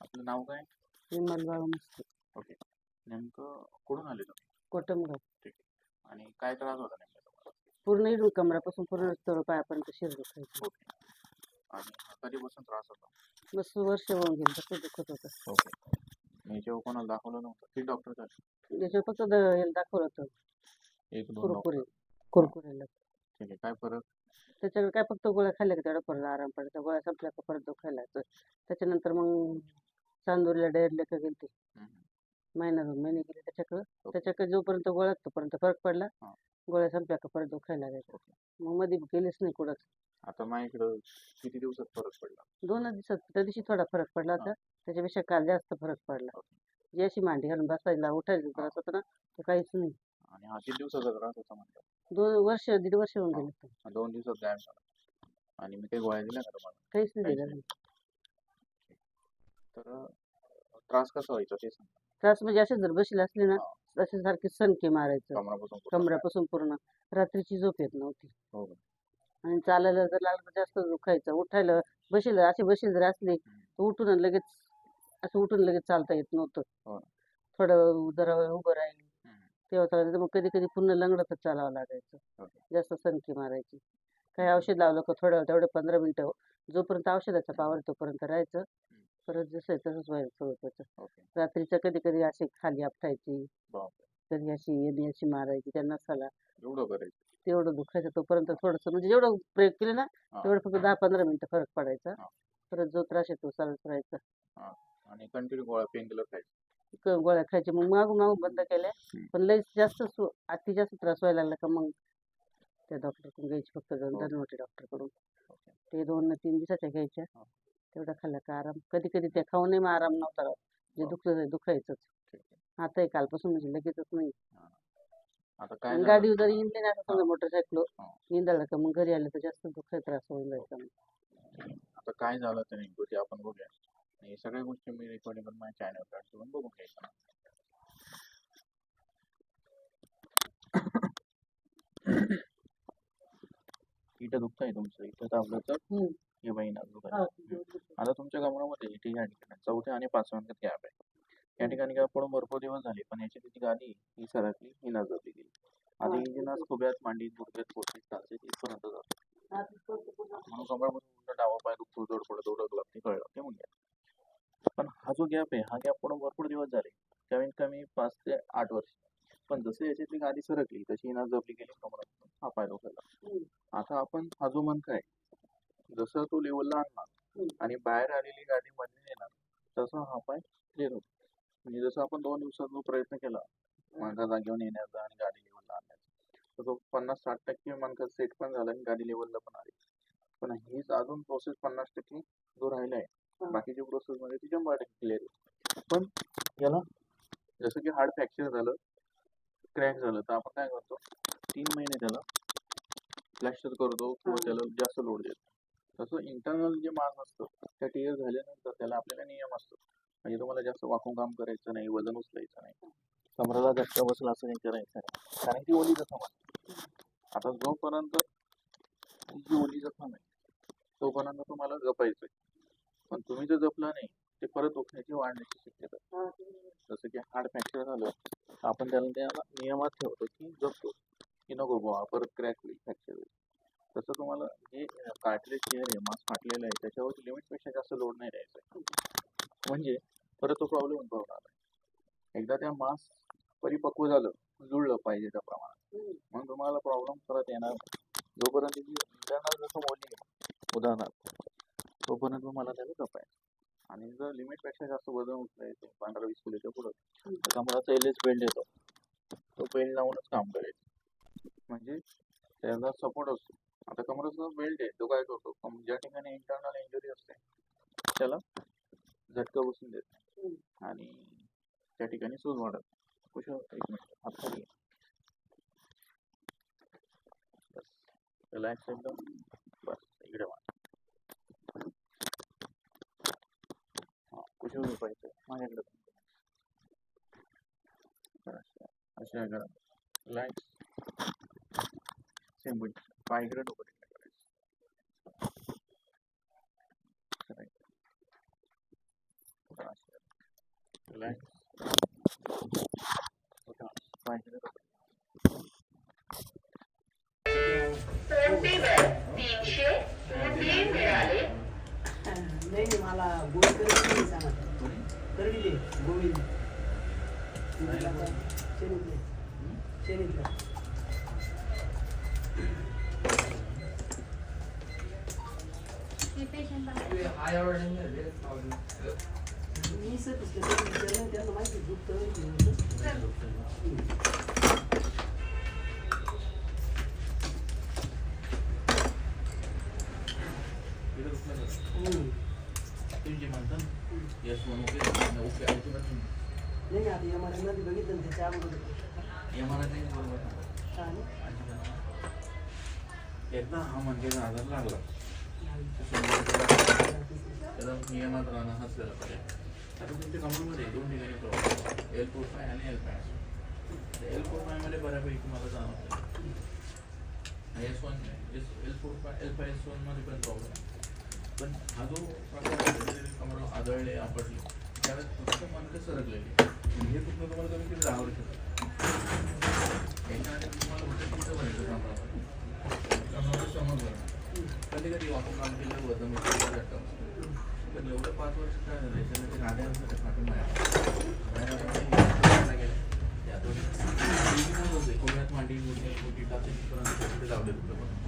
आपलं नाव काय? विमल बाळू मस्के ओके. नेमकं कुठून आले तुम्ही कोटमगाव आणि काय त्रास होता नेमका तुम्हाला? पूर्ण इडून कमरापासून पूर्ण तळ पायापर्यंत शिर दुखायचं ओके. आणि कधीपासून त्रास होता? बस वर्ष होऊन गेलं तसं दुखत होतं. ओके. मी जेव्हा कोणाला दाखवलं नव्हतं? की डॉक्टर झाले त्याच्यावर फक्त द- याला दाखवलं होतं. एक दोन कुरकुरे. कुरकुरेला. ठीक आहे काय फरक? त्याच्यावर काय फक्त गोळ्या खाल्ल्या की तेवढा? परत आराम पडायचा गोळ्या संपल्या का परत दुखायला लागतं त्याच्यानंतर मग चांदूरला लेखा गेलते हम्म. महिना दोन महिने गेले त्याच्याकडं. त्याच्याकडे जोपर्यंत गोळ्या तोपर्यंत फरक पडला. हा. गोळ्या संपल्या का परत दुखायला लागायचं. मग मध्ये गेलेच नाही कुठंच. आता माझ्याकडं किती दिवसात फरक पडला? दोन दिवसात. त्या दिवशी थोडा फरक पडला होता. त्याच्यापेक्षा काल जास्त फरक पडला. जी अशी मांडी घालून बसायला उठायला त्रास होता ना तो काहीच नाही. आणि हा किती दिवसाचा त्रास होता म्हणलं दोन वर्ष दीड वर्ष होऊन गेले दोन दिवसात गायब झाला आणि मी काही गोळ्या दिल्या का तुम्हाला काहीच नाही दिलं. तर त्रास कसा व्हायचा ते सांगा त्रास म्हणजे असे जर बसले असले ना. असे सारखे सणके मारायचं कमरापासून पूर्ण कमरापासून पूर्ण रात्रीची झोप येत नव्हती हो का? आणि चालायला जर लागलं तर जास्त दुखायचं उठायला बसेल असे बसेल जर असले तर उठून आणि लगेच असं उठून लगेच चालता येत नव्हतं हो. थोडं जरा वेळ उभं राहील. तेव्हा चालायचं मग कधी कधी पुन्हा लंगडतच चालावं लागायचं. ओके. जास्त सणकी मारायची. काही औषध लावलं का थोडं तेवढं पंधरा मिनिटं जोपर्यंत औषधाचा पावर तोपर्यंत राहायचं. परत जसं आहे तसंच व्हायचं. ओके. रात्रीचं कधी कधी अशी खाली आपटायची. कधी अशी येणी अशी मारायची त्या नसाला. एवढं करायचं. तेवढं दुखायचं तोपर्यंत थोडंसं म्हणजे जेवढं प्रयोग केले ना हा. तेवढं फक्त दहा पंधरा मिनिटं फरक पडायचा. हा. परत जो त्रास आहे तो चालत राहायचा. आणि कंटिन्यू गोळ्या पेन किलर खायचं. गोळ्या खायचे मग मागून मागून बंद केल्या. पण लई जास्त सु- अति जास्त त्रास व्हायला लागला का मग त्या डॉक्टरकडून घ्यायची फक्त हो. धनवटी डॉक्टरकडून. ते दोन न तीन दिवसाच्या घ्यायच्या हा. तेवढा खाल्ला का आराम कधी कधी त्या खाऊनही मग आराम नव्हता राहत. जे हो. दुखलं ते दुखायचंच. आता हे कालपासून म्हणजे लगेचच नाही आता काय आणि झालं? गाडी जर इंधली ना समजा मोटरसायकल हा. इंधाळलं का मग घरी आलं तर जास्त दुखायचा त्रास होऊन जायचा मग. आता काय झालं ते नेमकं ते आपण बघूया आणि सगळ्या गोष्टी मी रेकॉर्डिंग करून माझ्या चॅनल काढतो पण बघून घ्यायचं इथं दुखतंय तुमचं इथं दाबलं तर हम्म. हे बहिणा. आता तुमच्या कमरामध्ये इथे या ठिकाणी चौथ्या आणि पाचव्या अंकात गॅप आहे या ठिकाणी गॅप पडून भरपूर दिवस झाले पण याची तिची गाडी ही सरकली ही नजरली गेली आता हा. जी खुब्यात मांडीत गुडघ्यात पोटीत चालते तिथपर्यंत जाते. म्हणून उलट डावा पाय दुखतो जोड पडत ओळखला ते कळलं ते म्हणजे पण हा जो गॅप आहे हा गॅप पडून भरपूर दिवस झाले कमीत कमी पाच ते आठ वर्ष पण जसे याच्यातली गाडी सरकली तशी ना जपली गेली हा पाय हम्म. आता आपण हा जो मनका आहे जसं तो लेवलला आणला हम्म. आणि बाहेर आलेली गाडी मध्ये येणार तसा हा पाय क्लिअर होतो म्हणजे जसं आपण दोन दिवसात जो प्रयत्न केला मनका जागेवर नेण्याचा आणि गाडी लेवलला आणण्याचा तर तो पन्नास साठ टक्के मनका सेट पण झाला आणि गाडी लेवलला पण आली पण हीच अजून प्रोसेस पन्नास टक्के जो राहिला आहे. बाकीची प्रोसेस मध्ये ती शंभर टक्के क्लिअर आहे पण याला जसं की हार्ड फ्रॅक्चर झालं क्रॅक झालं तर आपण काय करतो? तीन महिने त्याला प्लॅस्टर करतो किंवा. त्याला जास्त लोड देतो. तसं इंटरनल जे मास असतं त्या टीयर झाल्यानंतर त्याला आपल्याला नियम असतो. म्हणजे तुम्हाला जास्त वाकून काम करायचं नाही वजन उचलायचं नाही. कमरेला झटका बसला असं काही करायचं नाही. कारण ती ओली जखम आहे आता जोपर्यंत जी ओली जखम आहे तोपर्यंत तुम्हाला जपायचं पण तुम्ही जर जपलं नाही ते परत दुखण्याची वाढण्याची शक्यता जसं की हार्ड फ्रॅक्चर झालं तर आपण त्याला त्याला नियमात ठेवतो की जपतो की नको बुवा परत क्रॅक होईल फ्रॅक्चर होईल. तसं तुम्हाला जे कार्टलेज चेअर आहे मास फाटलेलं आहे त्याच्यावर लिमिटपेक्षा जास्त लोड नाही द्यायचा. म्हणजे परत तो प्रॉब्लेम उद्भवणार आहे एकदा त्या मास परिपक्व झालं जुळलं पाहिजे त्या प्रमाणात. मग तुम्हाला प्रॉब्लेम परत येणार नाही. जोपर्यंत जसं आहे उदाहरणार्थ. तोपर्यंत तुम्हाला त्याला जपायचं आणि जर लिमिटपेक्षा जास्त वजन उचलायचं पंधरा वीस किलोच्या पुढं हम्म. तर कमराचा एल एस बेल्ट येतो तो बेल्ट लावूनच काम करायचं म्हणजे त्याचा सपोर्ट असतो. आता कमराचा बेल्ट आहे तो काय करतो? ज्या ठिकाणी इंटरनल इंजुरी असते त्याला झटका बसून देत. आणि त्या ठिकाणी सूज वाढत. कुशल एक मिनिट. बस. रिलॅक्स एकदम बस इकडे वाढ हा कुशल झोपायचं माझ्याकडे पण. बरं, अशा గోవింద్ చరిత్ర చరిత్ర Isso, porque eu não entendo mais de grupo também. Ooh. Mm. जे म्हणता यस म्हणून ओके अजिबात नाही आता या नदी बघितलं त्याच्या अगोदर या काही बरोबर एकदा हा म्हणजे आजार लागला त्याला नियमात राहणं हाच त्याला पर्याय आता तुमच्या कंपनीमध्ये दोन ठिकाणी प्रॉब्लेम एल फोर फाय आणि एल फाय एल फोर फायमध्ये बऱ्यापैकी मला जाणवतं S one L four five L five S वनमध्ये पण प्रॉब्लेम आहे पण हा जो प्रकार आदळले आपटले त्यावेळेस फक्त मनके म्हणजे सरकलेले हे तुम्ही तुम्हाला कमी किती तुम्हाला कधी कधी आपण काम केलं वजन पण एवढं पाच वर्ष काय झालं त्याच्यानंतर गाड्या असं फाटून मांडी मोठी टाकली लावले तुला?